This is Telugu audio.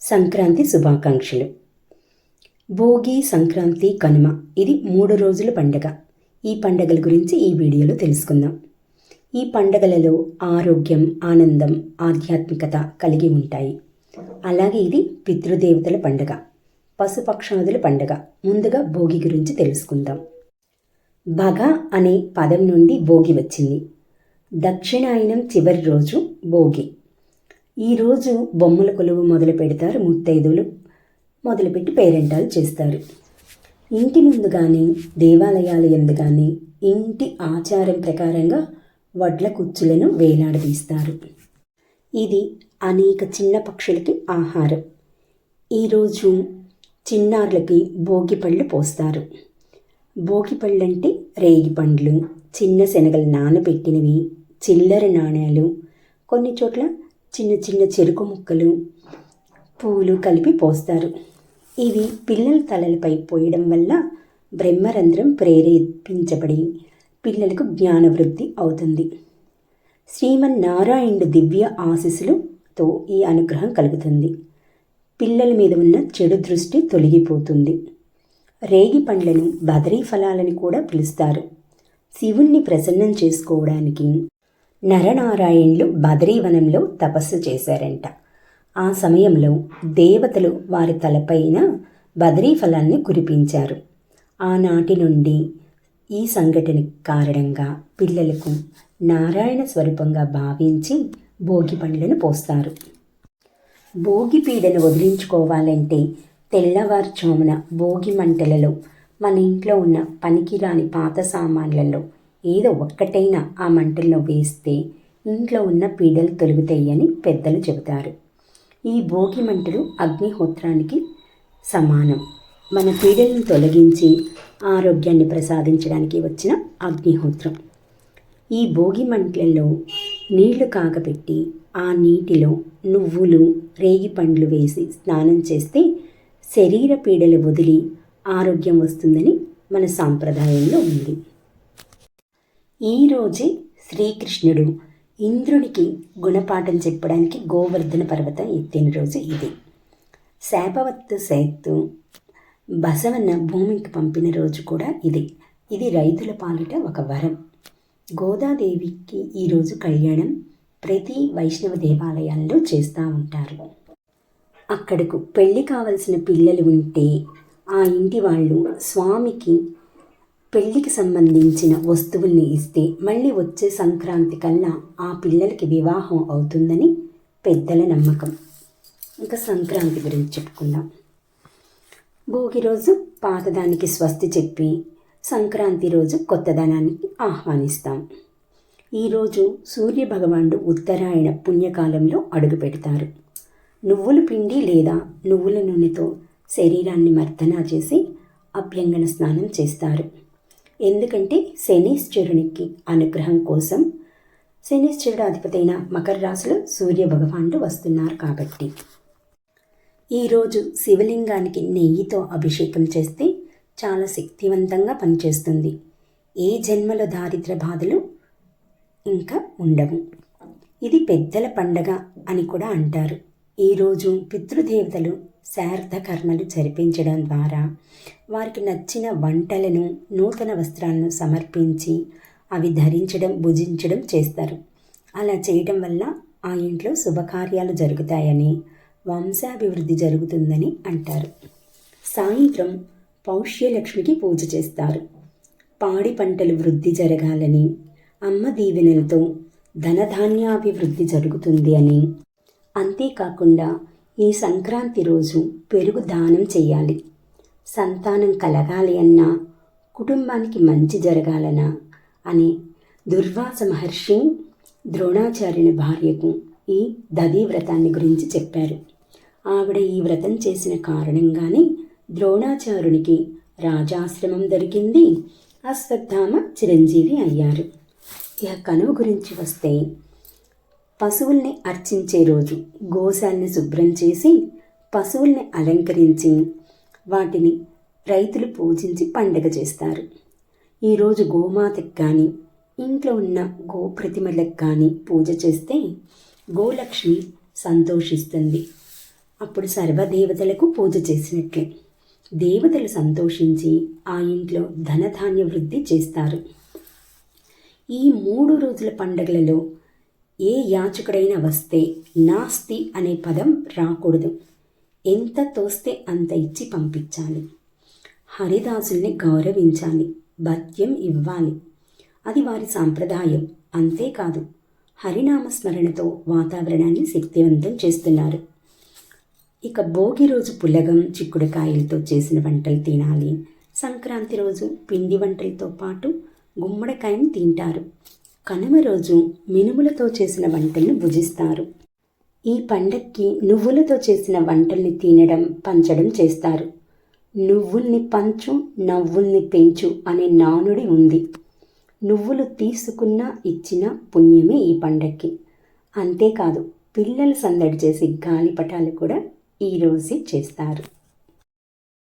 సంక్రాంతి శుభాకాంక్షలు. భోగి సంక్రాంతి కనుమ ఇది మూడు రోజుల పండగ. ఈ పండగల గురించి ఈ వీడియోలో తెలుసుకుందాం. ఈ పండగలలో ఆరోగ్యం ఆనందం ఆధ్యాత్మికత కలిగి ఉంటాయి. అలాగే ఇది పితృదేవతల పండగ పశుపక్షాదుల పండగ. ముందుగా భోగి గురించి తెలుసుకుందాం. భగ అనే పదం నుండి భోగి వచ్చింది. దక్షిణాయనం చివరి రోజు భోగి. ఈరోజు బొమ్మల కొలువు మొదలు పెడతారు ముత్తైదువులు మొదలుపెట్టి పేరెంటాలు చేస్తారు. ఇంటి ముందు కానీ దేవాలయాల ఎందు కానీ ఇంటి ఆచారం ప్రకారంగా వడ్ల కుచ్చులను వేలాడదీస్తారు. ఇది అనేక చిన్న పక్షులకి ఆహారం. ఈరోజు చిన్నారులకి భోగిపళ్ళు పోస్తారు. భోగిపళ్ళంటే అంటే రేగి పండ్లు చిన్న శనగలు నానబెట్టినవి చిల్లర నాణ్యాలు కొన్ని చోట్ల చిన్న చిన్న చెరుకు ముక్కలు పూలు కలిపి పోస్తారు. ఇవి పిల్లల తలలపై పోయడం వల్ల బ్రహ్మరంధ్రం ప్రేరేపించబడి పిల్లలకు జ్ఞానవృద్ధి అవుతుంది. శ్రీమన్నారాయణుడు దివ్య ఆశీస్సులతో ఈ అనుగ్రహం కలుగుతుంది. పిల్లల మీద ఉన్న చెడు దృష్టి తొలగిపోతుంది. రేగి పండ్లను బదరీ ఫలాలని కూడా పిలుస్తారు. శివుణ్ణి ప్రసన్నం చేసుకోవడానికి నరనారాయణులు బదరీవనంలో తపస్సు చేశారంట. ఆ సమయంలో దేవతలు వారి తలపైన బదరీ ఫలాన్ని కురిపించారు. ఆనాటి నుండి ఈ సంఘటన కారణంగా పిల్లలకు నారాయణ స్వరూపంగా భావించి భోగి పండ్లను పోస్తారు. భోగి పీడను వదిలించుకోవాలంటే తెల్లవారుజామున భోగి మంటలలో మన ఇంట్లో ఉన్న పనికిరాని పాత సామాన్లలో ఏదో ఒక్కటైనా ఆ మంటల్లో వేస్తే ఇంట్లో ఉన్న పీడలు తొలుగుతాయని పెద్దలు చెబుతారు. ఈ భోగి మంటలు అగ్నిహోత్రానికి సమానం. మన పీడలను తొలగించి ఆరోగ్యాన్ని ప్రసాదించడానికి వచ్చిన అగ్నిహోత్రం. ఈ భోగి మంటలలో నీళ్ళు కాగబెట్టి ఆ నీటిలో నువ్వులు రేగి పండ్లు వేసి స్నానం చేస్తే శరీర పీడలు వదిలి ఆరోగ్యం వస్తుందని మన సాంప్రదాయంలో ఉంది. ఈరోజే శ్రీకృష్ణుడు ఇంద్రునికి గుణపాఠం చెప్పడానికి గోవర్ధన పర్వతం ఎత్తిన రోజు ఇది. శాపవత్తు సేత్తు బసవన్న భూమికి పంపిన రోజు కూడా ఇది. ఇది రైతుల పాలిట ఒక వరం. గోదాదేవికి ఈరోజు కళ్యాణం ప్రతి వైష్ణవ దేవాలయాల్లో చేస్తూ ఉంటారు. అక్కడకు పెళ్ళి కావలసిన పిల్లలు ఉంటే ఆ ఇంటి వాళ్ళు స్వామికి పెళ్ళికి సంబంధించిన వస్తువుల్ని ఇస్తే మళ్ళీ వచ్చే సంక్రాంతి కల్లా ఆ పిల్లలకి వివాహం అవుతుందని పెద్దల నమ్మకం. ఇంకా సంక్రాంతి గురించి చెప్పుకుందాం. భోగి రోజు పాతదానికి స్వస్తి చెప్పి సంక్రాంతి రోజు కొత్తదనానికి ఆహ్వానిస్తాం. ఈరోజు సూర్య భగవానుడు ఉత్తరాయణ పుణ్యకాలంలో అడుగు పెడతారు. నువ్వుల పిండి లేదా నువ్వుల నూనెతో శరీరాన్ని మర్దనా చేసి అభ్యంగన స్నానం చేస్తారు. ఎందుకంటే శనీశ్వరునికి అనుగ్రహం కోసం శనీశ్వరుడు అధిపతైన మకర రాశిలో సూర్య భగవానుడు వస్తున్నారు కాబట్టి. ఈరోజు శివలింగానికి నెయ్యితో అభిషేకం చేస్తే చాలా శక్తివంతంగా పనిచేస్తుంది. ఏ జన్మల దారిద్ర బాధలు ఇంకా ఉండవు. ఇది పెద్దల పండగ అని కూడా అంటారు. ఈరోజు పితృదేవతలు శార్థ కర్మలు జరిపించడం ద్వారా వారికి నచ్చిన వంటలను నూతన వస్త్రాలను సమర్పించి అవి ధరించడం భుజించడం చేస్తారు. అలా చేయడం వల్ల ఆ ఇంట్లో శుభకార్యాలు జరుగుతాయని వంశాభివృద్ధి జరుగుతుందని అంటారు. సాయంత్రం పౌష్యలక్ష్మికి పూజ చేస్తారు. పాడి పంటలు వృద్ధి జరగాలని అమ్మ దీవెనలతో ధనధాన్యాభివృద్ధి జరుగుతుంది అని. అంతేకాకుండా ఈ సంక్రాంతి రోజు పెరుగు దానం చేయాలి సంతానం కలగాలి అన్నా కుటుంబానికి మంచి జరగాలనా అని దుర్వాస మహర్షి ద్రోణాచార్యుని భార్యకు ఈ దదీ వ్రతాన్ని గురించి చెప్పారు. ఆవిడ ఈ వ్రతం చేసిన కారణంగానే ద్రోణాచార్యునికి రాజాశ్రమం దొరికింది. అశ్వత్థామ చిరంజీవి అయ్యారు. ఇక కనువు గురించి వస్తే పశువుల్ని అర్చించే రోజు గోశాలని శుభ్రం చేసి పశువుల్ని అలంకరించి వాటిని రైతులు పూజించి పండగ చేస్తారు. ఈరోజు గోమాతకు కానీ ఇంట్లో ఉన్న గోప్రతిమలకు కానీ పూజ చేస్తే గోలక్ష్మి సంతోషిస్తుంది. అప్పుడు సర్వదేవతలకు పూజ చేసినట్లే. దేవతలు సంతోషించి ఆ ఇంట్లో ధనధాన్య వృద్ధి చేస్తారు. ఈ మూడు రోజుల పండగలలో ఏ యాచకుడైనా వస్తే నాస్తి అనే పదం రాకూడదు. ఎంత తోస్తే అంత ఇచ్చి పంపించాలి. హరిదాసుల్ని గౌరవించాలి. భత్యం ఇవ్వాలి. అది వారి సాంప్రదాయం. అంతేకాదు హరినామస్మరణతో వాతావరణాన్ని శక్తివంతం చేస్తున్నారు. ఇక భోగి రోజు పులగం చిక్కుడుకాయలతో చేసిన వంటలు తినాలి. సంక్రాంతి రోజు పిండి వంటలతో పాటు గుమ్మడికాయని తింటారు. కనుమ రోజు మినుములతో చేసిన వంటల్ని భుజిస్తారు. ఈ పండక్కి నువ్వులతో చేసిన వంటల్ని తినడం పంచడం చేస్తారు. నువ్వుల్ని పంచు నవ్వుల్ని పెంచు అనే నానుడి ఉంది. నువ్వులు తీసుకున్న ఇచ్చిన పుణ్యమే ఈ పండక్కి. అంతేకాదు పిల్లలు సందడి చేసి గాలిపటాలు కూడా ఈరోజే చేస్తారు.